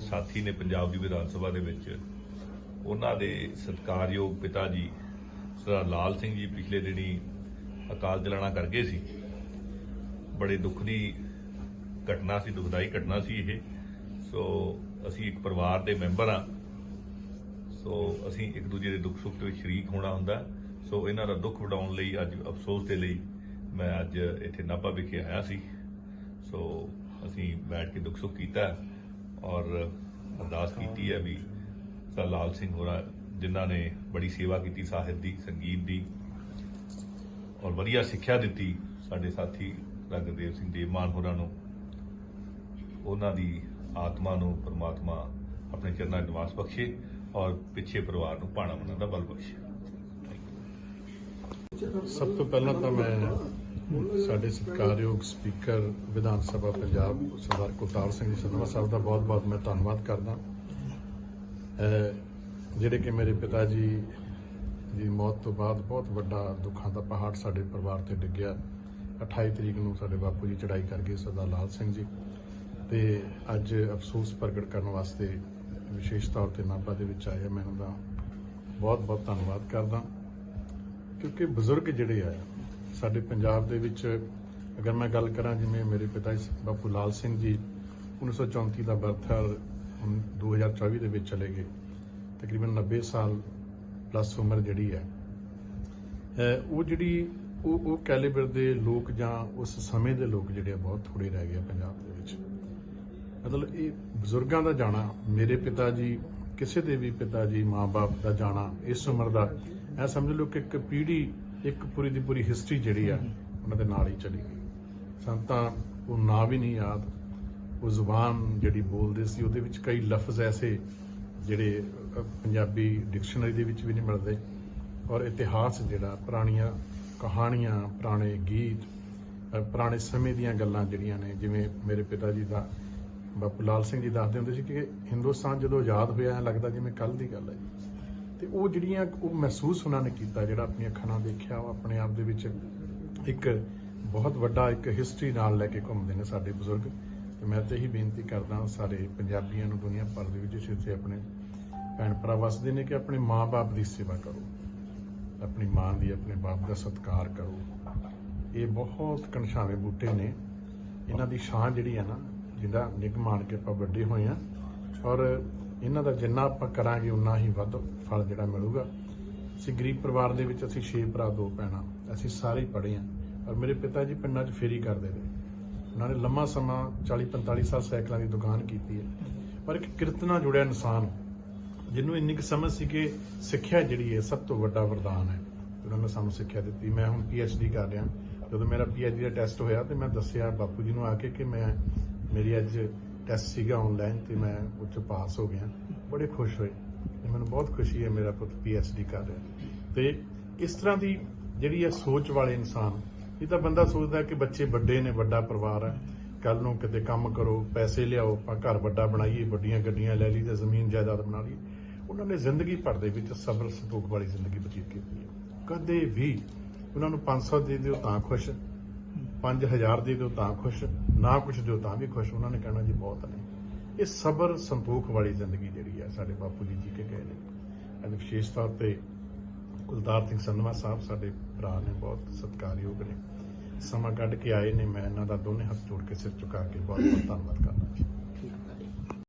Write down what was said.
ਸਾਥੀ ਨੇ ਪੰਜਾਬ ਦੀ ਵਿਧਾਨ ਸਭਾ ਦੇ ਵਿੱਚ ਉਹਨਾਂ ਦੇ ਸਤਿਕਾਰਯੋਗ ਪਿਤਾ ਜੀ ਸਰਦਾਰ ਲਾਲ ਸਿੰਘ ਜੀ ਪਿਛਲੇ ਦਿਨੀ ਅਕਾਲ ਚਲਾਣਾ ਕਰ ਗਏ ਸੀ। ਬੜੇ ਦੁੱਖ ਦੀ ਘਟਨਾ ਸੀ, ਦੁਖਦਾਈ ਘਟਨਾ ਸੀ ਇਹ। ਸੋ ਅਸੀਂ ਇੱਕ ਪਰਿਵਾਰ ਦੇ ਮੈਂਬਰ ਆ ਸੋ ਅਸੀਂ ਇੱਕ ਦੂਜੇ ਦੇ ਦੁੱਖ ਸੁੱਖ ਦੇ ਵਿੱਚ ਸ਼ਰੀਕ ਹੋਣਾ ਹੁੰਦਾ। ਸੋ ਇਹਨਾਂ ਦਾ ਦੁੱਖ ਵਡਾਉਣ ਲਈ ਅੱਜ ਅਫਸੋਸ ਦੇ ਲਈ ਮੈਂ ਅੱਜ ਇੱਥੇ ਨਾਭਾ ਵਿਖੇ ਆਇਆ ਸੀ। ਸੋ ਅਸੀਂ ਬੈਠ ਕੇ ਦੁੱਖ ਸੁੱਖ ਕੀਤਾ। ਔਰ ਅਰਦਾਸ ਕੀਤੀ ਹੈ ਵੀ ਸਰ ਲਾਲ ਸਿੰਘ ਹੋਰਾਂ ਜਿਨ੍ਹਾਂ ਨੇ ਬੜੀ ਸੇਵਾ ਕੀਤੀ, ਸਾਹਿਤ ਦੀ, ਸੰਗੀਤ ਦੀ ਔਰ ਵਧੀਆ ਸਿੱਖਿਆ ਦਿੱਤੀ ਸਾਡੇ ਸਾਥੀ ਰੰਗਦੇਵ ਸਿੰਘ ਦੇਵਮਾਨ ਹੋਰਾਂ ਨੂੰ, ਉਹਨਾਂ ਦੀ ਆਤਮਾ ਨੂੰ, ਪਰਮਾਤਮਾ ਆਪਣੇ ਚਰਨਾਂ 'ਚ ਨਿਵਾਸ ਬਖਸ਼ੇ ਔਰ ਪਿੱਛੇ ਪਰਿਵਾਰ ਨੂੰ ਭਾਣਾ ਮੰਨਣ ਦਾ ਬਲ ਬਖਸ਼ੇ। ਸਭ ਤੋਂ ਪਹਿਲਾਂ ਤਾਂ ਮੈਂ ਸਾਡੇ ਸਤਿਕਾਰਯੋਗ ਸਪੀਕਰ ਵਿਧਾਨ ਸਭਾ ਪੰਜਾਬ, ਸਰਦਾਰ ਕੁਲਤਾਰ ਸਿੰਘ ਜੀ ਸੰਧਵਾ ਸਾਹਿਬ ਦਾ ਬਹੁਤ-ਬਹੁਤ ਮੈਂ ਧੰਨਵਾਦ ਕਰਦਾ। ਜਿਹੜੇ ਕਿ ਮੇਰੇ ਪਿਤਾ ਜੀ ਦੀ ਮੌਤ ਤੋਂ ਬਾਅਦ ਬਹੁਤ ਵੱਡਾ ਦੁੱਖਾਂ ਦਾ ਪਹਾੜ ਸਾਡੇ ਪਰਿਵਾਰ ਤੇ ਡਿੱਗਿਆ। 28 ਤਰੀਕ ਨੂੰ ਸਾਡੇ ਬਾਪੂ ਜੀ ਚੜਾਈ ਕਰ ਗਏ ਸਰਦਾਰ ਲਾਲ ਸਿੰਘ ਜੀ ਤੇ ਅੱਜ ਅਫਸੋਸ ਪ੍ਰਗਟ ਕਰਨ ਵਾਸਤੇ ਵਿਸ਼ੇਸ਼ ਤੌਰ ਤੇ ਨਾਭਾ ਦੇ ਵਿੱਚ ਆਇਆ ਮੈਂ ਉਹਨਾਂ ਦਾ ਬਹੁਤ-ਬਹੁਤ ਧੰਨਵਾਦ ਕਰਦਾ। ਕਿਉਂਕਿ ਬਜ਼ੁਰਗ ਜਿਹੜੇ ਆ ਸਾਡੇ ਪੰਜਾਬ ਦੇ ਵਿੱਚ ਅਗਰ ਮੈਂ ਗੱਲ ਕਰਾਂ ਜਿਵੇਂ ਮੇਰੇ ਪਿਤਾ ਜੀ ਬਾਪੂ ਲਾਲ ਸਿੰਘ ਜੀ 1934 ਦਾ ਬਰਥ ਹੈ ਔਰ ਹੁਣ 2024 ਦੇ ਵਿੱਚ ਚਲੇ ਗਏ। ਤਕਰੀਬਨ 90 ਸਾਲ ਪਲੱਸ ਉਮਰ ਜਿਹੜੀ ਹੈ। ਉਹ ਜਿਹੜੀ, ਉਹ ਉਹ ਕੈਲੀਬਰ ਦੇ ਲੋਕ ਜਾਂ ਉਸ ਸਮੇਂ ਦੇ ਲੋਕ ਜਿਹੜੇ ਆ ਬਹੁਤ ਥੋੜੇ ਰਹਿ ਗਏ ਪੰਜਾਬ ਦੇ ਵਿੱਚ। ਮਤਲਬ ਇਹ ਬਜ਼ੁਰਗਾਂ ਦਾ ਜਾਣਾ, ਮੇਰੇ ਪਿਤਾ ਜੀ, ਕਿਸੇ ਦੇ ਵੀ ਪਿਤਾ ਜੀ ਮਾਪੇ ਦਾ ਜਾਣਾ ਇਸ ਉਮਰ ਦਾ, ਇਹ ਸਮਝ ਲਓ ਕਿ ਇੱਕ ਪੀੜ੍ਹੀ ਇੱਕ ਪੂਰੀ ਦੀ ਪੂਰੀ ਹਿਸਟਰੀ ਜਿਹੜੀ ਆ ਉਹਨਾਂ ਦੇ ਨਾਲ ਹੀ ਚਲੀ ਗਈ। ਸਾਨੂੰ ਤਾਂ ਉਹ ਨਾਂ ਵੀ ਨਹੀਂ ਯਾਦ ਉਹ ਜ਼ੁਬਾਨ ਜਿਹੜੀ ਬੋਲਦੇ ਸੀ ਉਹਦੇ ਵਿੱਚ ਕਈ ਲਫ਼ਜ਼ ਐਸੇ ਜਿਹੜੇ ਪੰਜਾਬੀ ਡਿਕਸ਼ਨਰੀ ਦੇ ਵਿੱਚ ਵੀ ਨਹੀਂ ਮਿਲਦੇ। ਔਰ ਇਤਿਹਾਸ ਜਿਹੜਾ ਪੁਰਾਣੀਆਂ ਕਹਾਣੀਆਂ ਪੁਰਾਣੇ ਗੀਤ ਪੁਰਾਣੇ ਸਮੇਂ ਦੀਆਂ ਗੱਲਾਂ ਜਿਹੜੀਆਂ ਨੇ ਜਿਵੇਂ ਮੇਰੇ ਪਿਤਾ ਜੀ ਦਾ ਬਾਪੂ ਲਾਲ ਸਿੰਘ ਜੀ ਦੱਸਦੇ ਹੁੰਦੇ ਸੀ ਕਿ ਹਿੰਦੁਸਤਾਨ ਜਦੋਂ ਆਜ਼ਾਦ ਹੋਇਆ ਲੱਗਦਾ ਜਿਵੇਂ ਕੱਲ ਦੀ ਗੱਲ ਹੈ। ਜੀ ਤੇ ਉਹ ਜਿਹੜੀਆਂ ਉਹ ਮਹਿਸੂਸ ਉਹਨਾਂ ਨੇ ਕੀਤਾ, ਜਿਹੜਾ ਆਪਣੀਆਂ ਅੱਖਾਂ ਨਾਲ ਦੇਖਿਆ, ਉਹ ਆਪਣੇ ਆਪ ਦੇ ਵਿੱਚ ਇੱਕ ਬਹੁਤ ਵੱਡਾ ਇੱਕ ਹਿਸਟਰੀ ਨਾਲ ਲੈ ਕੇ ਘੁੰਮਦੇ ਨੇ ਸਾਡੇ ਬਜ਼ੁਰਗ। ਤੇ ਮੈਂ ਤੇ ਇਹੀ ਬੇਨਤੀ ਕਰਦਾ ਸਾਰੇ ਪੰਜਾਬੀਆਂ ਨੂੰ ਦੁਨੀਆ ਭਰ ਦੇ ਵਿੱਚ ਜਿੱਥੇ ਆਪਣੇ ਭੈਣ ਭਰਾ ਵਸਦੇ ਨੇ ਕਿ ਆਪਣੇ ਮਾਂ-ਬਾਪ ਦੀ ਸੇਵਾ ਕਰੋ। ਆਪਣੀ ਮਾਂ ਦੀ, ਆਪਣੇ ਬਾਪ ਦਾ ਸਤਿਕਾਰ ਕਰੋ। ਇਹ ਬਹੁਤ ਕਣਛਾਵੇਂ ਬੂਟੇ ਨੇ। ਇਹਨਾਂ ਦੀ ਛਾਂ ਜਿਹੜੀ ਹੈ ਨਾ ਜਿਹਦਾ ਨਿੱਘ ਮਾਣ ਕੇ ਆਪਾਂ ਵੱਡੇ ਹੋਏ ਆ। ਔਰ ਇਹਨਾਂ ਦਾ ਜਿੰਨਾ ਆਪਾਂ ਕਰਾਂਗੇ ਉਨਾ ਹੀ ਵੱਧ ਫਲ ਜਿਹੜਾ ਮਿਲੂਗਾ। ਅਸੀਂ ਗਰੀਬ ਪਰਿਵਾਰ ਦੇ ਵਿੱਚ ਅਸੀਂ ਛੇ ਭਰਾ, ਦੋ ਭੈਣਾਂ, ਅਸੀਂ ਸਾਰੇ ਪੜ੍ਹੇ ਆ ਔਰ ਮੇਰੇ ਪਿਤਾ ਜੀ ਪਿੰਡਾਂ 'ਚ ਫੇਰੀ ਕਰਦੇ ਰਹੇ। ਉਹਨਾਂ ਨੇ ਲੰਮਾ ਸਮਾਂ 40 45 ਸਾਲ ਸਾਈਕਲਾਂ ਦੀ ਦੁਕਾਨ ਕੀਤੀ ਹੈ। ਪਰ ਇੱਕ ਕਿਰਤ ਨਾਲ ਜੁੜਿਆ ਇਨਸਾਨ, ਜਿਹਨੂੰ ਇੰਨੀ ਕੁ ਸਮਝ ਸੀ ਕਿ ਸਿੱਖਿਆ ਜਿਹੜੀ ਹੈ ਸਭ ਤੋਂ ਵੱਡਾ ਵਰਦਾਨ ਹੈ। ਉਹਨਾਂ ਨੇ ਸਾਨੂੰ ਸਿੱਖਿਆ ਦਿੱਤੀ, ਮੈਂ ਹੁਣ ਡੀ ਕਰ ਰਿਹਾ। ਜਦੋਂ ਮੇਰਾ ਡੀ ਦਾ ਟੈਸਟ ਹੋਇਆ ਤੇ ਮੈਂ ਦੱਸਿਆ ਬਾਪੂ ਜੀ ਨੂੰ ਆ ਕੇ ਕਿ ਮੈਂ, ਮੇਰੀ ਅੱਜ ਟੈਸਟ ਸੀਗਾ ਆਨਲਾਈਨ ਤੇ ਮੈਂ ਉੱਚ ਪਾਸ ਹੋ ਗਿਆ। ਬੜੇ ਖੁਸ਼ ਹੋਏ। ਤੇ ਮੈਨੂੰ ਬਹੁਤ ਖੁਸ਼ੀ ਹੈ ਮੇਰਾ ਪੁੱਤ ਡੀ ਕਰ ਰਿਹਾ। ਤੇ ਇਸ ਤਰ੍ਹਾਂ ਦੀ ਜਿਹੜੀ ਹੈ ਸੋਚ ਵਾਲੇ ਇਨਸਾਨ, ਇਹ ਤਾਂ ਬੰਦਾ ਸੋਚਦਾ ਕਿ ਬੱਚੇ ਵੱਡੇ ਨੇ, ਵੱਡਾ ਪਰਿਵਾਰ ਹੈ। ਕੱਲ ਨੂੰ ਕਿਤੇ ਕੰਮ ਕਰੋ, ਪੈਸੇ ਲਿਆਓ, ਆਪਾਂ ਘਰ ਵੱਡਾ ਬਣਾਈਏ, ਵੱਡੀਆਂ ਗੱਡੀਆਂ ਲੈ ਲਈ ਤੇ ਜ਼ਮੀਨ ਜਾਇਦਾਦ ਬਣਾ ਲਈ ਉਹਨਾਂ ਨੇ ਜ਼ਿੰਦਗੀ ਭਰ ਦੇ ਵਿੱਚ ਸਬਰ ਸੰਤੋਖ ਵਾਲੀ ਜ਼ਿੰਦਗੀ ਬਤੀਤ ਕੀਤੀ ਹੈ। ਕਦੇ ਵੀ ਉਹਨਾਂ ਨੂੰ 500 ਦੇ ਦਿਓ ਤਾਂ ਖੁਸ਼ 5000 ਦੇ ਦਿਓ ਤਾਂ ਖੁਸ਼, ਨਾ ਕੁਛ ਦਿਓ ਤਾਂ ਵੀ ਖੁਸ਼। ਉਹਨਾਂ ਨੇ ਕਹਿਣਾ ਜੀ ਬਹੁਤ ਨੇ। ਇਹ ਸਬਰ ਸੰਤੋਖ ਵਾਲੀ ਜ਼ਿੰਦਗੀ ਜਿਹੜੀ ਹੈ ਸਾਡੇ ਬਾਪੂ ਜੀ ਜੀ ਕੇ ਗਏ ਨੇ। ਅਤੇ ਵਿਸ਼ੇਸ਼ ਤੌਰ ਤੇ ਕੁਲਤਾਰ ਸਿੰਘ ਸੰਧਵਾ ਸਾਹਿਬ ਸਾਡੇ ਭਰਾ ਨੇ, ਬਹੁਤ ਸਤਿਕਾਰਯੋਗ ਨੇ। ਸਮਾਂ ਕੱਢ ਕੇ ਆਏ ਨੇ, ਮੈਂ ਇਹਨਾਂ ਦਾ ਦੋਨੇ ਹੱਥ ਜੋੜ ਕੇ ਸਿਰ ਝੁਕਾ ਕੇ ਬਹੁਤ ਬਹੁਤ ਧੰਨਵਾਦ ਕਰਦਾ